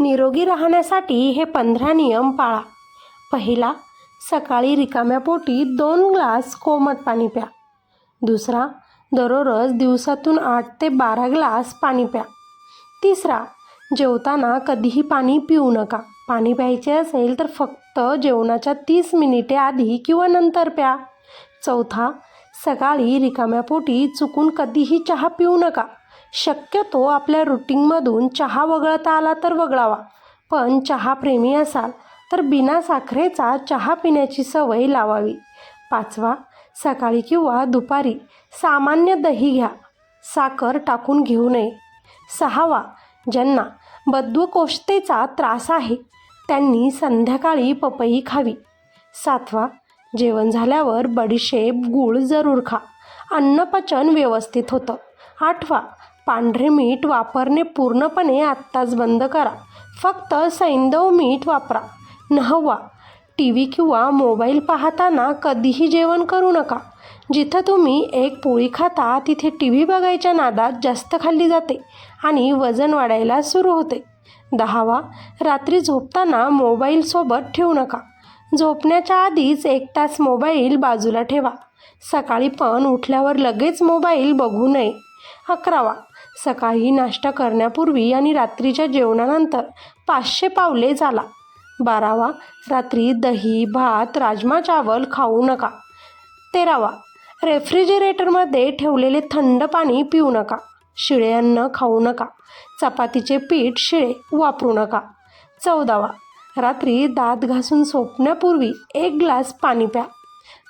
निरोगी राहण्यासाठी हे पंधरा नियम पाळा. पहिला सकाळी रिकाम्या पोटी दोन ग्लास कोमट पाणी प्या. दुसरा दररोज दिवसातून आठ ते बारा ग्लास पाणी प्या. तिसरा जेवताना कधीही पाणी पिऊ नका. पाणी प्यायचे असेल तर फक्त जेवणाच्या तीस मिनिटे आधी किंवा नंतर प्या. चौथा सकाळी रिकाम्या पोटी चुकून कधीही चहा पिऊ नका. शक्यतो आपल्या रुटीनमधून चहा वगळता आला तर वगळावा. पण चहाप्रेमी असाल तर बिना साखरेचा चहा पिण्याची सवय लावावी. पाचवा सकाळी किंवा दुपारी सामान्य दही घ्या. साखर टाकून घेऊ नये. सहावा ज्यांना बद्धकोष्ठतेचा त्रास आहे त्यांनी संध्याकाळी पपई खावी. सातवा जेवण झाल्यावर बडीशेप गूळ जरूर खा. अन्नपचन व्यवस्थित होतं. आठवा पांढरे मीठ वापरणे पूर्णपणे आत्ताच बंद करा. फक्त सैंदव मीठ वापरा. नववा टी व्ही किंवा मोबाईल पाहताना कधीही जेवण करू नका. जिथं तुम्ही एक पोळी खाता तिथे टी व्ही बघायच्या नादात जास्त खाल्ली जाते आणि वजन वाढायला सुरू होते. दहावा. रात्री झोपताना मोबाईलसोबत ठेवू नका. झोपण्याच्या आधीच एक तास मोबाईल बाजूला ठेवा. सकाळी पण उठल्यावर लगेच मोबाईल बघू नये. अकरावा. सकाळी नाश्ता करण्यापूर्वी आणि रात्रीच्या जेवणानंतर पाचशे पावले चाला बारावा. रात्री दही भात राजमा चावल खाऊ नका. तेरावा. रेफ्रिजरेटरमध्ये ठेवलेले थंड पाणी पिऊ नका. शिळे अन्न खाऊ नका. चपातीचे पीठ शिळे वापरू नका. चौदावा. रात्री दात घासून झोपण्यापूर्वी एक ग्लास पाणी प्या.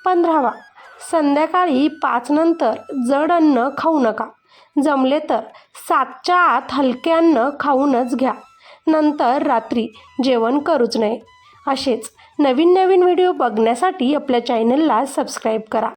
पंधरावा. संध्याकाळी पाच नंतर जड अन्न खाऊ नका. जमले तर सातच्या आत हलके अन्न खाऊनच घ्या. नंतर रात्री जेवण करूच नये. असेच नवीन नवीन व्हिडिओ बघण्यासाठी आपल्या चॅनलला सबस्क्राईब करा.